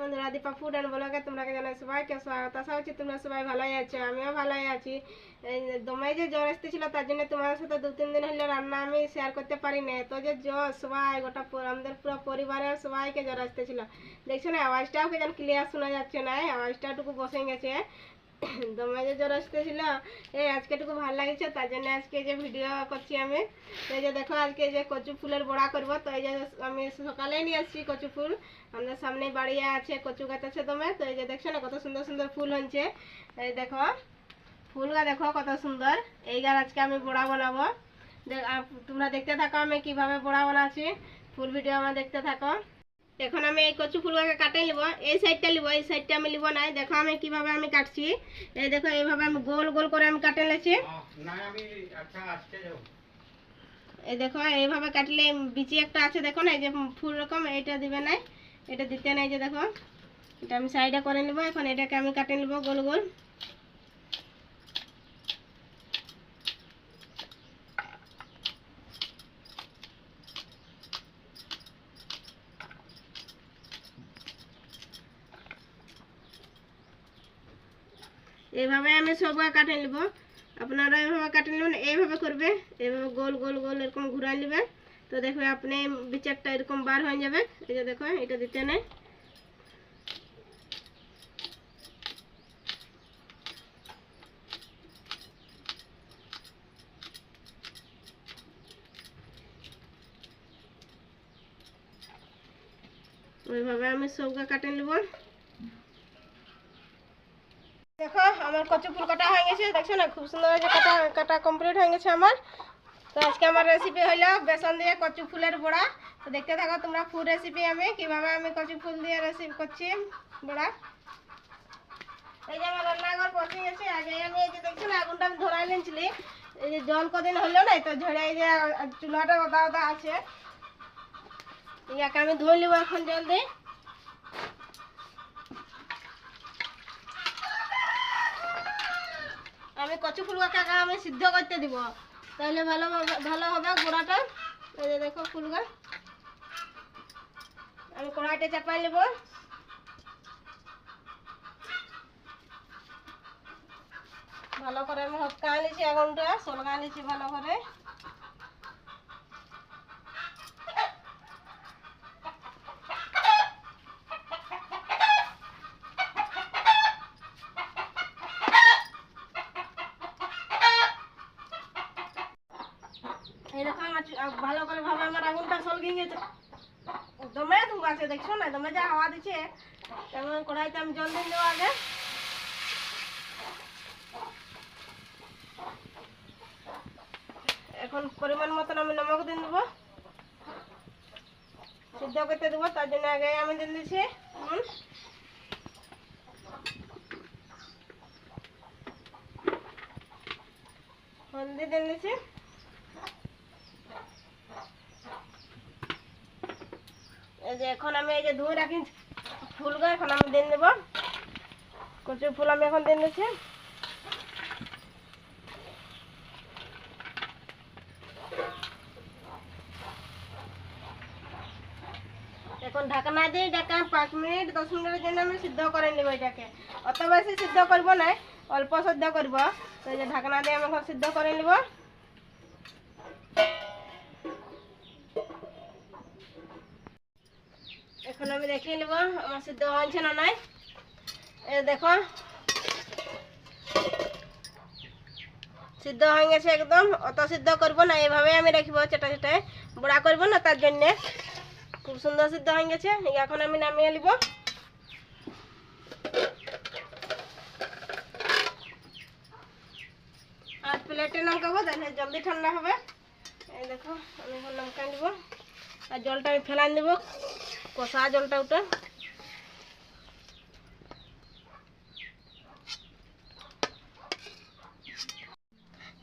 বন্ধুরা Dipa food and ব্লগে তোমরা জানাই সবাইকে স্বাগত। আশা হচ্ছে তোমরা সবাই ভালোই আছো, আমিও ভালোই আছি। দমে যে জ্বর এসেছিল, তার জন্য তোমাদের সাথে দু তিন দিন হলে রান্না আমি শেয়ার করতে পারি না তো যে জ্বর, সবাই গোটা আমাদের পুরো পরিবারের সবাইকে জ্বর এসেছিল। দেখছ না, আওয়াজটাও কেন ক্লিয়ার শোনা যাচ্ছে না আওয়াজটা টুকু বসে গেছে। দমে যে জ্বর আসতেছিল এই আজকে টুকু ভালো লাগছে, তার জন্য আজকে যে ভিডিও করছি আমি। এই যে দেখো, আজকে যে কচু ফুলের বড়া করব। তো এই যে আমি সকালে নিয়ে আসছি কচু ফুল। আমাদের সামনে বাড়ি আছে, কচু গাছ আছে দমে তো এই যে দেখছ না, কত সুন্দর সুন্দর ফুল হচ্ছে এই দেখো ফুলগা দেখো কত সুন্দর। এই গাছ আজকে আমি বড়া বানাবো। তোমরা দেখতে থাকো আমি কীভাবে বড়া বানাচ্ছি। ফুল ভিডিও আমার দেখতে থাকো। এখন আমি এই কচু ফুলগাকে কাটে নিব। এই সাইডটা নিব, এই সাইডটা আমি নিব নাই। দেখো, আমি কীভাবে আমি কাটছি। এই দেখো, এইভাবে আমি গোল গোল করে আমি কাটে নিয়েছি। না এই দেখো, এইভাবে কাটলে বিচি একটা আছে। দেখো না, এই যে ফুল রকম এটা দিবে নাই, এটা দিতে নাই যে দেখো। এটা আমি সাইডে করে নেব, এখন এটাকে আমি কাটে নেব গোল গোল এইভাবে আমি সবগুলো কাটে নেব। আপনারা এইভাবে কাটে নেবেন, এইভাবে করবে, এইভাবে গোল গোল গোল এরকম ঘুরাই নেবে। তো দেখবে আপনি বিচারটা এরকম বার হয়ে যাবে। এই যে দেখো, এটা দিতে নেই। ওইভাবে আমি সবগুলো কাটে নেব। দেখো, আমার কচু ফুল কাটা হয়ে গেছে। দেখছ না, খুব সুন্দর যে কাটা কাটা কমপ্লিট হয়ে গেছে আমার। তো আজকে আমার রেসিপি হলো বেসন দিয়ে কচু ফুলের বড়া। তো দেখতে থাকো তোমরা ফুল রেসিপি আমি, কীভাবে আমি কচু ফুল দিয়ে রেসিপি করছি বড়া। এই যে আমার রান্নাঘর পচে গেছে, আগে আমি এই যে দেখছ না, আগুনটা আমি ধরাই নিয়েছিলি। এই যে জল কদিন হলো না তো ঝরে এই যে চুলাটা ওদা ওদা আছে। ইয়াকে আমি ধুয়ে নিব এখন জল দিয়ে। আমি কচু ফুলগাকে আমি সিদ্ধ করতে দিব। তাহলে ভালো ভালো হবে গোড়াটা। এই যে দেখো ফুলগা আমি কড়াইটা চাপাই নেব। ভালো করে আমি হটকা আনিছি আগুনটা সলগা আনিছি ভালো করে এই দেখো আমার চু- আ- ভালো করে ভাবে আমার আগুনটা সলগে গেছে দমে ধুম আছে, দেখছ না? দমে যা হাওয়া দিচ্ছে, তেমন কড়াইতে আমি জল দিয়ে দেবো আগে। এখন পরিমাণ মতন আমি নমক দিয়ে দেবো। সিদ্ধ করতে দেবো, তার জন্য আগে আমি দিয়ে দিচ্ছি হলদি দিয়ে দিচ্ছি। যে এখন আমি এই যে ধুয়ে রাখি ফুলগুলো এখন আমি দিয়ে দেবো কচু ফুল আমি এখন দিয়ে দিচ্ছি এখন ঢাকনা দিয়ে ঢাকা পাঁচ মিনিট, দশ মিনিটের জন্য আমি সিদ্ধ করে নেব এটাকে। অত বেশি সিদ্ধ করব না, অল্প সিদ্ধ করব। তো যে ঢাকনা দিয়ে আমি এখন সিদ্ধ করে নেব। এখন আমি দেখিয়ে নেব, আমার সিদ্ধ হয়েছে না নাই। এই দেখো। সিদ্ধ হয়ে গেছে একদম, অত সিদ্ধ করব না এইভাবে আমি রাখব, চেটা চেটায় বড়া করব না তার জন্যে। খুব সুন্দর সিদ্ধ হয়ে গেছে, এখন আমি নামিয়ে নিব। আর প্লেটে নামকাবো তাহলে জলদি ঠান্ডা হবে। এই দেখো, আমি নামকা নিব, আর জলটা আমি ফেলাই দেবো কষা জলটা ওটা।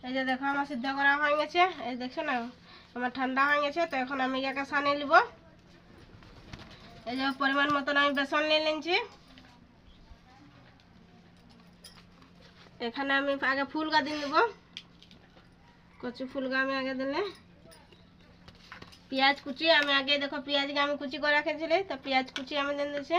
এই যে দেখো, আমার সিদ্ধ করা হয়ে গেছে। এই দেখছ না, আমার ঠান্ডা হয়ে গেছে, তো এখন আমি ইয়াকে সানিয়ে নিব। এই যে পরিমাণ মতন আমি বেসন নিয়ে নিয়েছি। এখানে আমি আগে ফুল গা দিয়ে নেব। কচু ফুল গা আমি আগে দিলে। পেঁয়াজ কুচি, আমি আগে দেখো পেঁয়াজকে আমি কুচি করে রাখেছিলি, তো পেঁয়াজ কুচি আমি দেন দিয়েছি।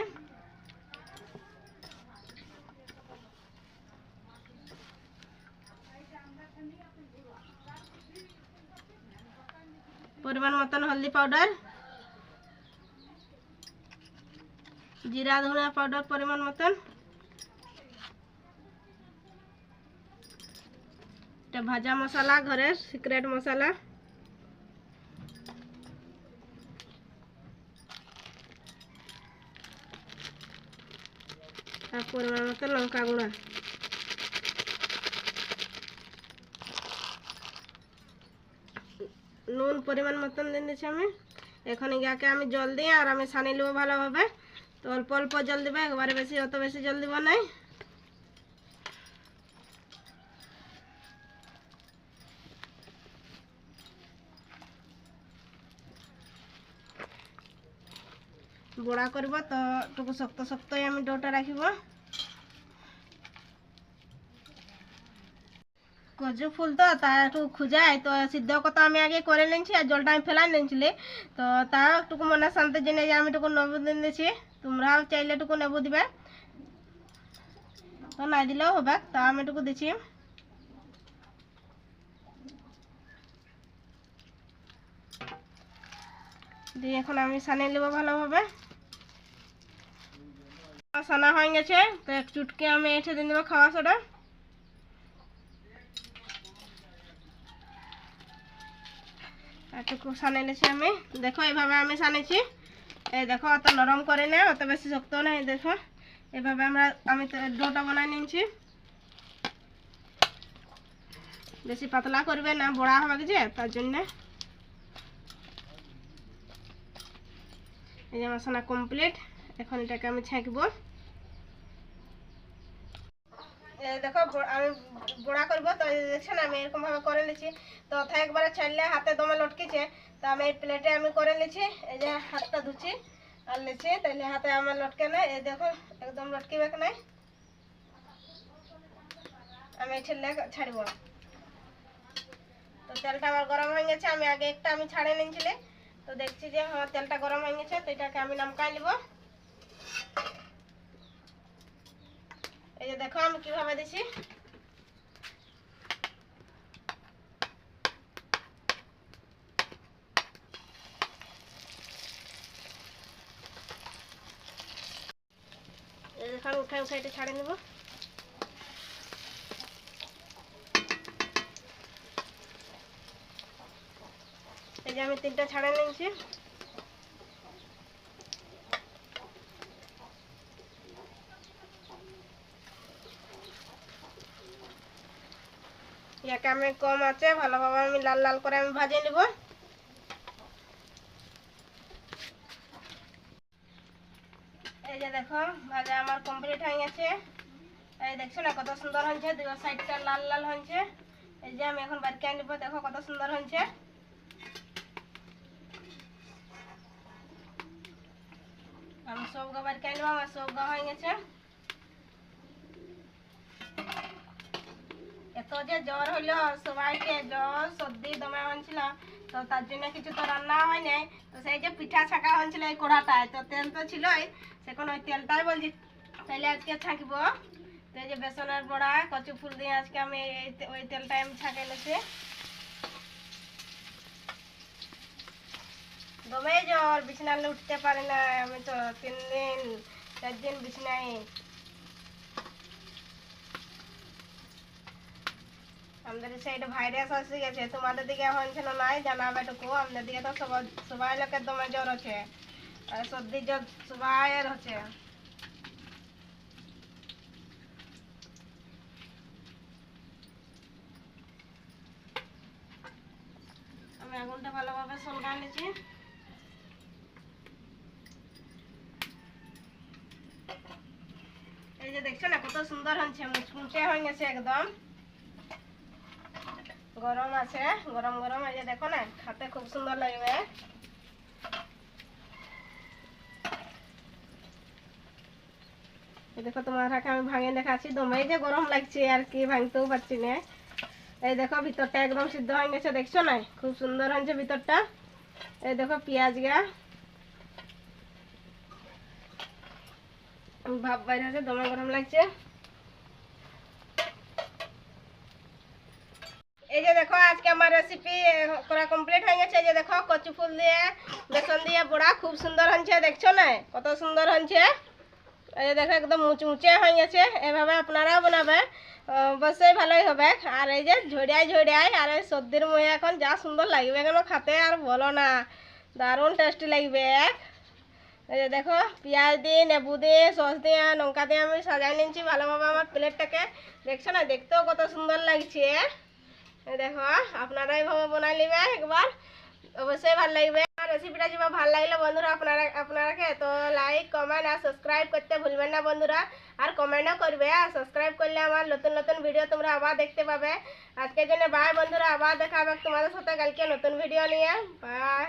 পরিমাণ মতন হলদি পাউডার জিরা ধনিয়া পাউডার পরিমাণ মতন। এটা ভাজা মশলা, ঘরের সিক্রেট মশলা। আর পরিমাণ মতো লঙ্কা গুঁড়া। নুন পরিমাণ মতন দিয়ে দিচ্ছি আমি। এখন ইয়াকে আমি জল দিই আর আমি সানি নেব ভালোভাবে। তো অল্প অল্প জল দিবে, একবারে বেশি অত বেশি জল দিব নাই। বড়া করব, তো টুকু শক্ত শক্তই আমি ডোটা রাখিব। কচু ফুল তো তা একটু খুঁজাই তো সিদ্ধ কথা আমি আগে করে নিয়েছি আর জলটা আমি ফেলাই নিয়েছিলি। তো তা একটুকু মনে শান্তির জন্য আমি একটু নেবু দিন দিয়েছি। তোমরাও চাইলে একটু নেবু দিবে। তো না দিলেও হবে, তা আমি একটু দিচ্ছি দিয়ে এখন আমি সানিয়ে নেব ভালোভাবে। সানা হয়ে গেছে, তো এক চুটকে আমি এঠে দিয়ে দেবো খাওয়া সোডা। একটু সানে নিয়েছি আমি। দেখো এইভাবে আমি সানেছি। এই দেখো, অত নরম করে না, অত বেশি শক্ত নেই, দেখো। এভাবে আমরা, আমি ডোটা বানাই নিয়েছি। বেশি পাতলা করবে না, বড়া হবে যে, তার জন্যে। এই যে মশলা কমপ্লিট এখন এটাকে আমি ছাঁকবো। এই দেখো আমি বড়া করব। তো দেখছেন, আমি এরকম ভাবে করে নিচ্ছি। তো ওথায় একবারে ছাড়লে হাতে দমে লটকেছে। তো আমি এই প্লেটে আমি করে নিচ্ছি। এই যে হাতটা ধুচ্ছি আর নিচ্ছি। তাহলে হাতে আমার লটকে নাই। এই দেখো একদম লটকিবে নাই। আমি ছেলে ছাড়ব তো তেলটা আমার গরম হয়ে গেছে। আমি আগে একটা আমি ছাড়ে নিয়েছিলে। তো দেখছি যে আমার তেলটা গরম হয়ে গেছে। তো এটাকে আমি নামকাই নিব। এই যে দেখো আমি কীভাবে দিছি। আমি উঠাই উঠাই এটা ছাড়ে নেব। এই যে আমি তিনটা ছাড়ে নিয়েছি। আমি কম আছে, ভালোভাবে আমি লাল লাল করে আমি ভাজে নিব। এই যে দেখো, ভাজা আমার কমপ্লিট হয়ে গেছে। এই দেখছ না কত সুন্দর হয়েছে? দুই সাইডটা লাল লাল হয়েছে। এই যে আমি এখন বাড়িতে আনিব, দেখো কত সুন্দর হয়েছে। আমি সব গা বাড়িতে আনিব, আমার সব গা হয়ে গেছে। এত যে জ্বর হইল, সবাইকে জ্বর, সর্দি, দমে হয়েছিল তো তার জন্য কিছু তো রান্না হয় নাই। তো সেই যে পিঠা ছাকা হয়েছিল এই কড়াটায়, তো তেল তো ছিলই সেখন ওই তেলটাই বলছি, তাইলে আজকে ছাঁকব। তো এই যে বেসনের বড়া, কচু ফুল দিয়ে আজকে আমি ওই তেলটাই আমি ছাঁকে নিছি দমে জ্বর, বিছানালে উঠতে পারি না আমি তো তিন দিন, চার দিন বিছানায় আমাদের সাইডে ভাইরাস এসে গেছে, তোমাদের দিকে হচ্ছে না নাই জানাবে টুকু আমাদের দিকে তো সবাই সবাই লোকের দমে জ্বর আছে। সর্দি, জ্বর সবাই হচ্ছে। সলকা নিচ্ছি। এই যে দেখছ না, কত সুন্দর হচ্ছে, মুচমুচে হয়ে গেছে একদম। গরম আছে, গরম গরম, এই যে দেখো না খাতে খুব সুন্দর লাগবে। দেখো তোমার হাতে আমি ভাঙে দেখাচ্ছি দমে যে গরম লাগছে আর কি, ভাঙতেও পারছি না। এই দেখো ভিতরটা একদম সিদ্ধ হয়ে গেছে, দেখছ না? খুব সুন্দর হয়েছে ভিতরটা। এই দেখো পেঁয়াজ গা। ভাব বাইরে দমে গরম লাগছে। আজকে আমার রেসিপি করা কমপ্লিট হয়ে গেছে। এই যে দেখো, কচু ফুল দিয়ে, বেসন দিয়ে বড়া খুব সুন্দর হচ্ছে দেখছ না? কত সুন্দর হচ্ছে এই যে দেখো, একদম মুচমুচে হয়ে গেছে। এভাবে আপনারাও বানাবে। অবশ্যই ভালোই হবে। আর এই যে ঝড়িয়ায় ঝড়িয়ায় আর এই সর্দির মুয়ে এখন যা সুন্দর লাগবে কেন খাতে আর বলো না। দারুণ টেস্টি লাগবে। এই যে দেখো, পেঁয়াজ দিয়ে নেবু দিয়ে, সস দিয়ে, লঙ্কা দিয়ে আমি সাজাই নিচ্ছি ভালোভাবে আমার প্লেটটাকে দেখছ না? দেখতেও কত সুন্দর লাগছে। এই দেখো আপনারা এইভাবে বানাই নেবে, একবার। অবশ্যই ভালো লাগবে। আর রেসিপিটা যেভাবে ভালো লাগলে বন্ধুরা, আপনারা আপনারাকে তো লাইক কমেন্ট আর সাবস্ক্রাইব করতে ভুলবেন না বন্ধুরা। আর কমেন্টও করবে, আর সাবস্ক্রাইব করলে আমার নতুন নতুন ভিডিও তোমরা আবার দেখতে পাবে। আজকের জন্য বাই বন্ধুরা, আবার দেখা হবে তোমাদের সাথে কালকে নতুন ভিডিও নিয়ে। বাই